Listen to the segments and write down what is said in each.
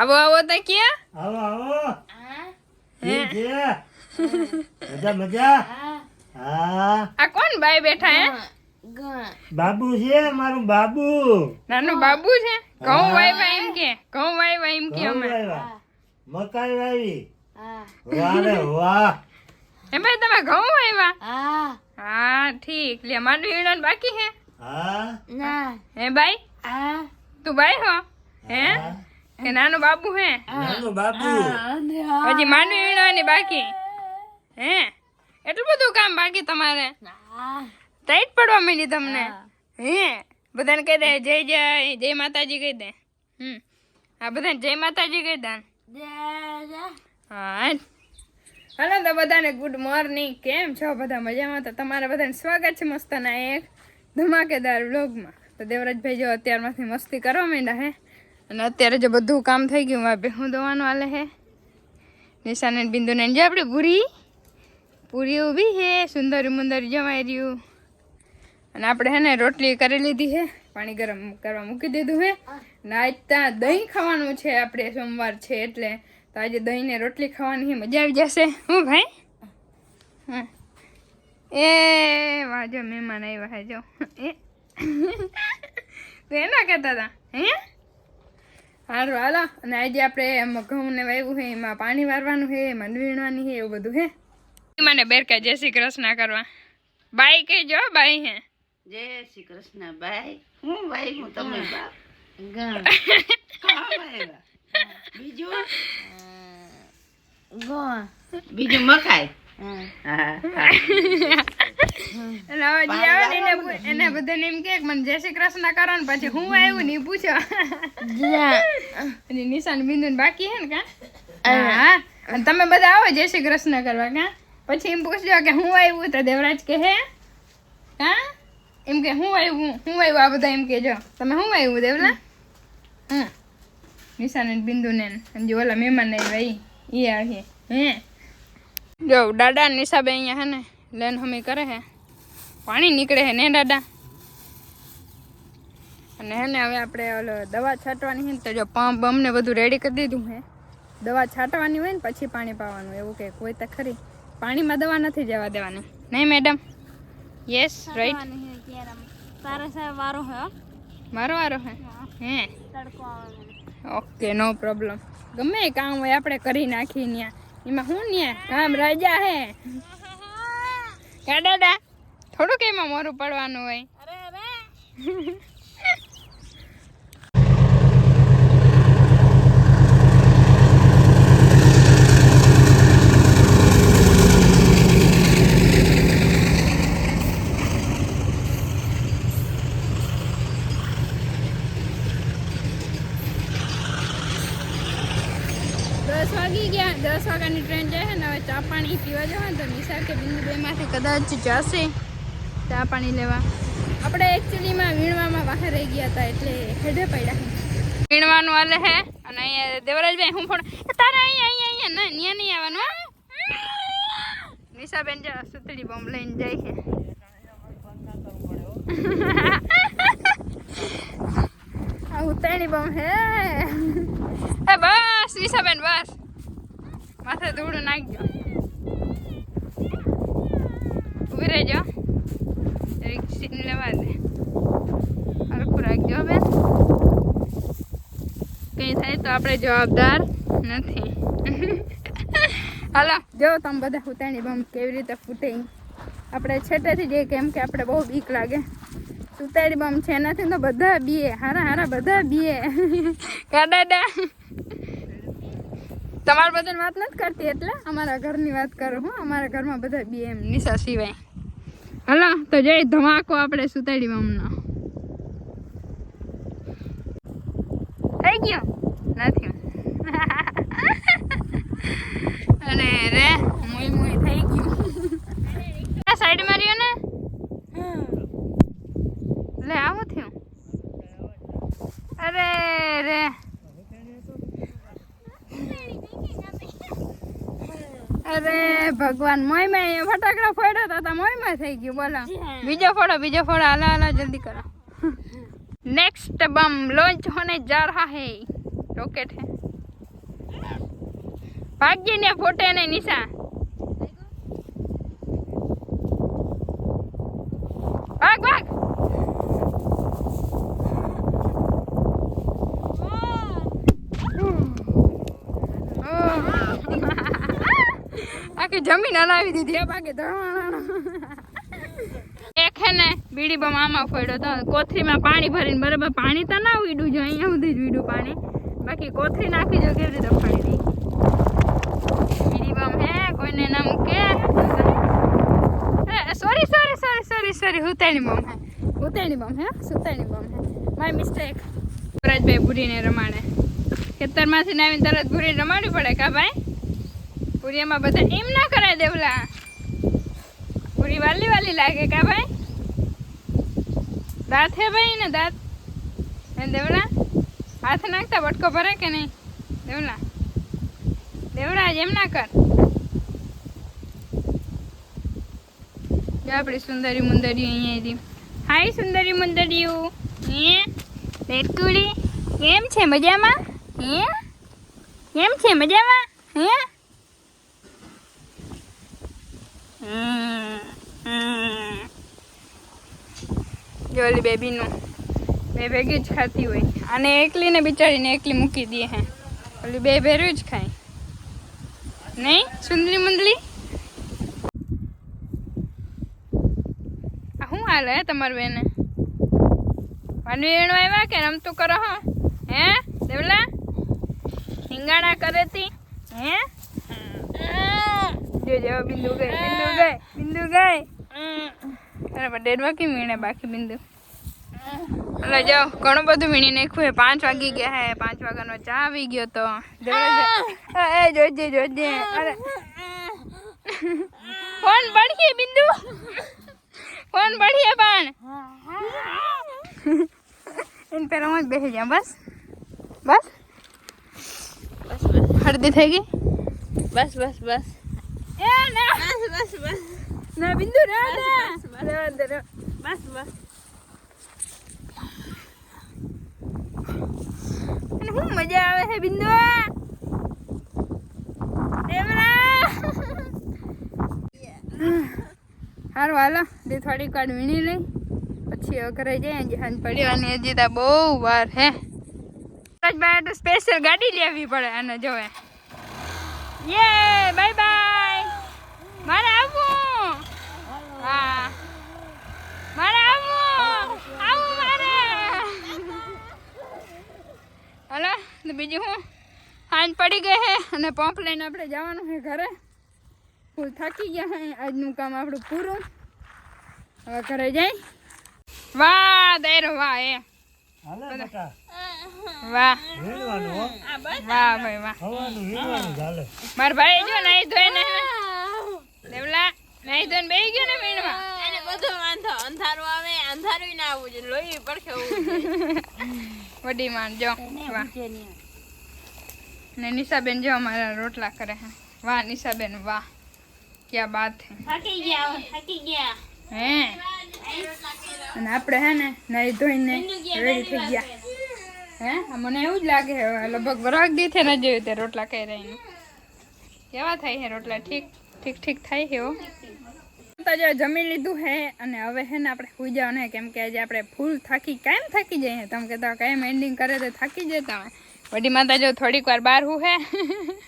આવો આવો તો ક્યાં? આવો આવો. હે. મજા મજા? હા. આ કોણ બાય બેઠા હે? બાબુ છે મારું બાબુ. નાનું બાબુ છે? ઘઉં વાયવા એમ કે ઘઉં વાયવા એમ કે અમે. મકાઈ વાવી વાહ રે વાહ. હે ભાઈ તમે ઘઉં વાવ્યા હા. ઠીક. લે મારું વીણવાનું બાકી હે? હા. હે બાઈ? તું ભાઈ હો? હે. કે નાનું બાબુ હે? નાનો બાબુ. હજી માંડવી વીણવાની બાકી. હે? એટલું બધું કામ બાકી તમારે? ટાઈટ પડવા માંડી તમને? હે? બધાને કહી દે જય જય જય માતાજી કહી દે. હમ. આ બધાને જય માતાજી કહી દે. હા. હાલો તો બધાને ગુડ મોર્નિંગ કેમ છો બધા? મજામાં? તો તમારા બધાને સ્વાગત છે મસ્તના એક ધમાકેદાર વ્લોગમાં તો દેવરાજભાઈ જો અત્યારમાંથી મસ્તી કરવા માંડ્યા હે. અને અત્યારે જો બધું કામ થઈ ગયું આ હું દવાનું આલે હે. નિશાને બિંદુને જે આપણે પૂરી પૂરી ઊભી હે, સુંદર મુંદર જમાઈ રહ્યું. અને આપણે હે ને રોટલી કરી લીધી છે પાણી ગરમ કરવા મૂકી દીધું હે. ને આજ ત્યાં દહીં ખાવાનું છે, આપણે સોમવાર છે એટલે. તો આજે દહીં ને રોટલી ખાવાની છે મજા આવી જશે. હું ભાઈ? હા. એ વાજો મહેમાન આવ્યા હે, જો. એ. એના કહેતા હતા. હે? સારું હાલો. અને આજે આપણે એમાં ઘઉંને વાવ્યું છે એમાં પાણી વારવાનું છે એમાં વીણવાની છે એવું બધું છે. મને બેરકા જય શ્રી કૃષ્ણ કરવા. બાઈ કહેજો જો બાઈ હે? જય શ્રી કૃષ્ણ બાય હું બાઈ હું તમે બાપ? બીજું? બીજું મકાઈ હા હા. એને એને બધાને એમ કે મને જય શ્રી કૃષ્ણ કરો ને પછી હું આવ્યું ને પૂછો. અને નિશાન બિંદુ ને બાકી હે ને કા? હા. અને તમે બધા આવો જય શ્રી કૃષ્ણ કરવા કા? પછી એમ પૂછજો કે હું આવ્યું તો દેવરાજ કે? હે હા એમ કે હું આવ્યું હું આવ્યું આ બધા એમ કેજો તમે હું આવ્યું દેવલા? હમ. નિશાન બિંદુ ને. ઓલા મહેમાન ભાઈ ઈ. આવી હે? જો દાદા નિશાબે અહીંયા હે ને લેન હમી કરે હે. પાણી નીકળે હે ને દાદા? અને હે ને હવે આપણે ઓલો દવા છાંટવાની છે ને તો જો પંપ અમને બધું રેડી કરી દીધું હે. દવા છાંટવાની હોય ને પછી પાણી પાવાનું એવું કે કોઈ તો ખરી. પાણીમાં દવા નથી જવા દેવાની. નહીં મેડમ યસ રાઈટ મારો વારો હે? હે. ઓકે નો પ્રોબ્લેમ ગમે કામ હોય આપણે કરી નાખીએ ન્યા. એમાં હું ને? કામ રાજા હે. કા દાદા? થોડુંક એમાં મોરું પડવાનું હોય વાગી ગયા દસ ટ્રેન જાય છે ને, હવે ચા પાણી પીવા જવાનું તો નિશા કે બિંદુ બેમાંથી કદાચ જશે ચા પાણી લેવા. આપણે એકચ્યુઅલીમાં વીણવામાં બહાર રહી ગયા હતા એટલે હેડે પડ્યા વીણવાનું હાલે હે, અને અહીંયા દેવરાજભાઈ, હું પણ તારે અહીંયા અહીંયા અહીંયા, ના ત્યાં નહીં આવવાનું. નિશાબેન જો સુતળી બોમ્બ લઈને જાય છે. આ ઉતાણી બોમ્બ હે. બસ, નિશાબેન, બસ. માથે ધૂળું નાખજો ઊભી રહેજો. રિક્ષીને લેવા દે. હરખું રાખજો બેન કંઈ થાય તો આપણે જવાબદાર નથી. હાલો, જો તમે બધા ઉતાણી બમ કેવી રીતે ફૂટે આપણે છેટેથી જઈએ કેમ કે આપણે બહુ બીક લાગે. સુતાડી બમ છે એનાથી તો બધા બીએ, હારા હારા, બધા બીએ. કા દાદા તમારા બધાની વાત નથી કરતી એટલે અમારા ઘરની વાત કરું હું. અમારા ઘરમાં બધા બી એમ નિશા સિવાય. હલો, તો જય ધમાકો આપણે સુતાડી મમનો થઈ ગયો? નથી. ભગવાન મોયમાં ફટાકડા ફોડ્યો તો તા મોયમાં થઈ ગયું બોલો. બીજો ફોડો બીજો ફોડો હાલા હાલા જલ્દી કરો. નેક્સ્ટ બમ લોન્ચ હોને जा रहा है रॉकेट है भाग्य ने फोटे ने निशा જમીન હલાવી દીધી એ ભાગે એક હે ને બીડી બમ આમાં ફોડ્યો તો કોથળીમાં પાણી ભરીને બરાબર પાણી તો ના ઉડ્યું જો, અહીંયા સુધી જ ઉડ્યું પાણી. બાકી કોથળી નાખી જો, કેવી રીતે ફાડી દઈ બીડી બમ હે, કોઈને ના મૂકે. Sorry sorry sorry sorry sorry હુતાણી બમ હે. હુતાણી બમ હે, સુતાણી બમ હે. માય મિસ્ટેક વરજભાઈ ભૂરીને રમાડે. ખેતરમાંથી ને તરત ભૂરીને રમાડવી પડે કા ભાઈ? ભૂરીયામાં બધા એમ ના કરાય દેવલા. પૂરી વાલી વાલી લાગે કા ભાઈ? દાંત હે ભાઈ ને દાંત? દેવલા? હાથ નાખતા બટકો ભરે કે નહીં? દેવલા દેવડા એમ ના કર. આપણી સુંદરી મુંદરી અહીંયા હતી હાય સુંદરી મુંદરીઓ. હે? બેટકુડી કેમ છે મજામાં? હે? કેમ છે મજામાં? હે? જો ઓલી બેબીનું. બે ભેગી જ ખાતી હોય. અને એકલીને બિચારીને એકલી મૂકી દે હે. ઓલી બે ભેરું જ ખાય. નહીં? સુંદરી મુંદલી શું હાલે હે તમારું બેને? માંડવી એણું આવ્યા કે રમતું કરો હો? હે? દેવલા? હિંગાણા કરે હે? જો જો બિંદુ ગઈ બિંદુ ગઈ બિંદુ ગઈ. અરે પણ ડેડવા કેમ વીણે બાકી બિંદુ? એટલે જાઓ ઘણું બધું વીણી નાખ્યું હે પાંચ વાગી ગયા હે પાંચ વાગ્યાનો ચા આવી ગયો તો. દેવરાજ એ જોજે જોજે. અરે. ફોન પડીએ બિંદુ. ફોન પડીએ પણ એને પેલા હું જ બેસી જાઉં બસ. બસ? બસ બસ. હળદી થઈ ગઈ? બસ બસ બસ. એ ના બસ બસ બસ. ના બિંદુ ના ના. બસ, બસ. અને શું મજા આવે છે બિંદુ? હારું હાલો. તે થોડીક વાર વીણી લઈ. પછી અઘરે હજી હાંજ પડી અને હજી તો બહુ વાર હે. ભાઈ તો સ્પેશિયલ ગાડી લેવી પડે અને જોવે. યે બાય બાય મારે આવવું હા મારે આવવું આવું મારે તો બીજું હું હાંજ પડી ગઈ હે અને પંપ લઈને આપણે જવાનું છે ઘરે. ફૂલ થાકી ગયા હે આજનું કામ આપણું પૂરું. હવે ઘરે જઈ. વાહ દૈરો વાહ એ. વાહ. વાહ ભાઈ વાહ. મારા ભાઈ જો નાઈ ધોઈને દેવલા નાઈ ધોઈને બેહી ગયો ને એને બધો વાંધો અંધારું આવે અંધારું ના આવવું જોઈએ લોહી પડખે વડી માં જો વાહ. ને નિશાબેન જો અમારા રોટલા કરે હે. વાહ નિશાબેન વાહ. ક્યાં બાત હે. થાકી ગયા થાકી ગયા. હે? અને આપણે હે ને નાઈ ધોઈને રેડી થઈ ગયા. હે? મને એવું જ લાગે છે લગભગ વરાગ દી છે ને જોયું તે રોટલા કઈ રહીને કેવા થાય હે રોટલા? ઠીક ઠીક ઠીક થાય છે જો જમી લીધું હે અને હવે હે ને આપણે સુઈ જાવ ને કેમ કે આજે આપણે ફૂલ થાકી, કાયમ થાકી જઈએ તમે કહેતા કાયમ એન્ડિંગ કરે તો થાકી જતા તમે વડી માતા જો થોડીક વાર બહાર હું હે.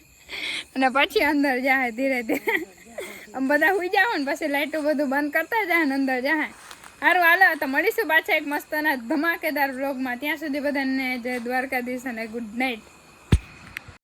અને પછી અંદર જાય ધીરે ધીરે. આમ બધા સુઈ જાવ ને પછી લાઈટો બધું બંધ કરતા જાય ને અંદર જાય સારું હાલો, તો મળીશું પાછા એક મસ્તના ધમાકેદાર વ્લોગમાં ત્યાં સુધી બધાને જય દ્વારકાધીશ અને ગુડ નાઇટ